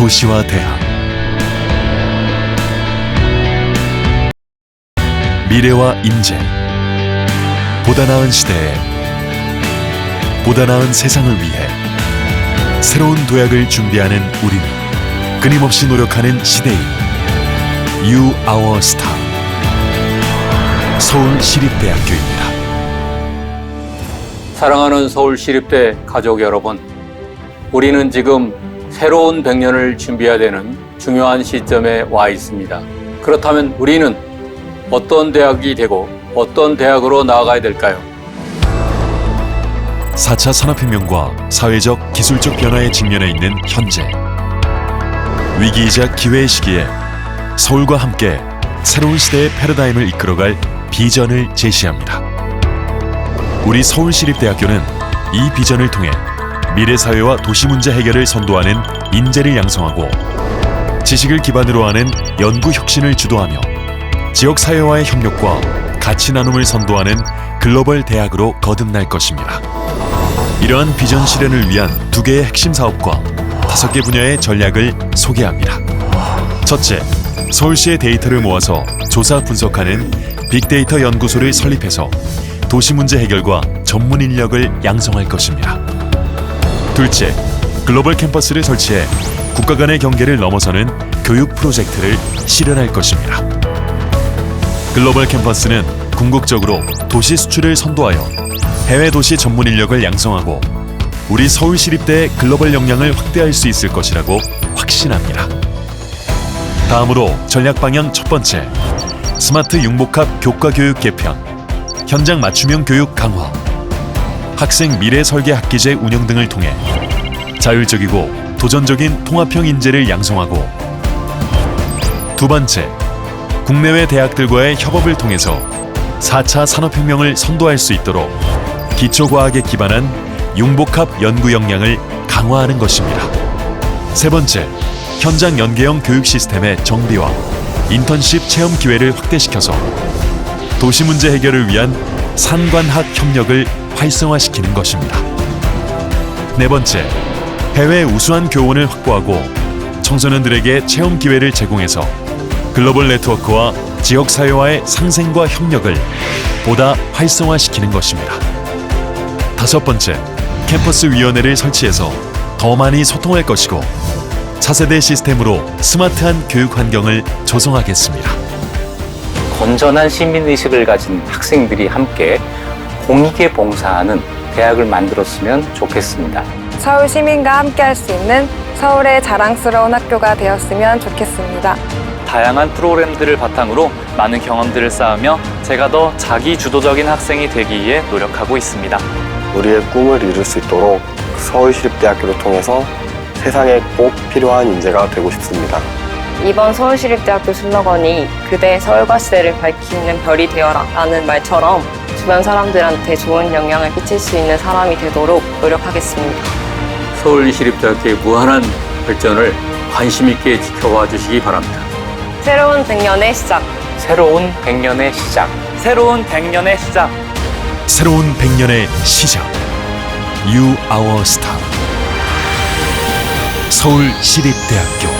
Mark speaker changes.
Speaker 1: 도시와 대학. 미래와 인재. 보다 나은 시대에 보다 나은 세상을 위해 새로운 도약을 준비하는 우리는 끊임없이 노력하는 시대인 You Our Star. 서울시립대학교입니다.
Speaker 2: 사랑하는 서울시립대 가족 여러분, 우리는 지금 새로운 100년을 준비해야 되는 중요한 시점에 와 있습니다. 그렇다면 우리는 어떤 대학이 되고 어떤 대학으로 나아가야 될까요?
Speaker 1: 4차 산업혁명과 사회적, 기술적 변화에 직면해 있는 현재 위기이자 기회의 시기에 서울과 함께 새로운 시대의 패러다임을 이끌어갈 비전을 제시합니다. 우리 서울시립대학교는 이 비전을 통해 미래 사회와 도시 문제 해결을 선도하는 인재를 양성하고 지식을 기반으로 하는 연구 혁신을 주도하며 지역 사회와의 협력과 가치 나눔을 선도하는 글로벌 대학으로 거듭날 것입니다. 이러한 비전 실현을 위한 두 개의 핵심 사업과 다섯 개 분야의 전략을 소개합니다. 첫째, 서울시의 데이터를 모아서 조사 분석하는 빅데이터 연구소를 설립해서 도시 문제 해결과 전문 인력을 양성할 것입니다. 둘째, 글로벌 캠퍼스를 설치해 국가 간의 경계를 넘어서는 교육 프로젝트를 실현할 것입니다. 글로벌 캠퍼스는 궁극적으로 도시 수출을 선도하여 해외 도시 전문 인력을 양성하고 우리 서울시립대의 글로벌 역량을 확대할 수 있을 것이라고 확신합니다. 다음으로 전략 방향 첫 번째, 스마트 융복합 교과 교육 개편, 현장 맞춤형 교육 강화, 학생 미래 설계 학기제 운영 등을 통해 자율적이고 도전적인 통합형 인재를 양성하고 두 번째, 국내외 대학들과의 협업을 통해서 4차 산업혁명을 선도할 수 있도록 기초과학에 기반한 융복합 연구 역량을 강화하는 것입니다. 세 번째, 현장 연계형 교육 시스템의 정비와 인턴십 체험 기회를 확대시켜서 도시 문제 해결을 위한 산관학 협력을 활성화시키는 것입니다. 네 번째, 해외 우수한 교원을 확보하고 청소년들에게 체험 기회를 제공해서 글로벌 네트워크와 지역 사회와의 상생과 협력을 보다 활성화시키는 것입니다. 다섯 번째, 캠퍼스 위원회를 설치해서 더 많이 소통할 것이고 차세대 시스템으로 스마트한 교육 환경을 조성하겠습니다.
Speaker 3: 건전한 시민의식을 가진 학생들이 함께 공익에 봉사하는 대학을 만들었으면 좋겠습니다.
Speaker 4: 서울 시민과 함께할 수 있는 서울의 자랑스러운 학교가 되었으면 좋겠습니다.
Speaker 5: 다양한 프로그램들을 바탕으로 많은 경험들을 쌓으며 제가 더 자기 주도적인 학생이 되기 위해 노력하고 있습니다.
Speaker 6: 우리의 꿈을 이룰 수 있도록 서울시립대학교를 통해서 세상에 꼭 필요한 인재가 되고 싶습니다.
Speaker 7: 이번 서울시립대학교 슬로건이 그대 서울과 시대를 밝히는 별이 되어라 라는 말처럼 주변 사람들한테 좋은 영향을 끼칠 수 있는 사람이 되도록 노력하겠습니다.
Speaker 2: 서울 시립대학교의 무한한 발전을 관심 있게 지켜봐 주시기 바랍니다.
Speaker 7: 새로운 100년의 시작
Speaker 3: 새로운 100년의 시작.
Speaker 5: 새로운 100년의 시작.
Speaker 1: 새로운 100년의 시작. You Our Star. 서울 시립대학교